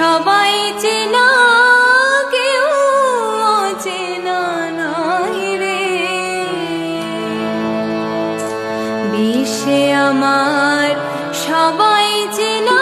সবাই চেনা কেউ চেনা নাই রে। বিশ্বে আমার সবাই চেনা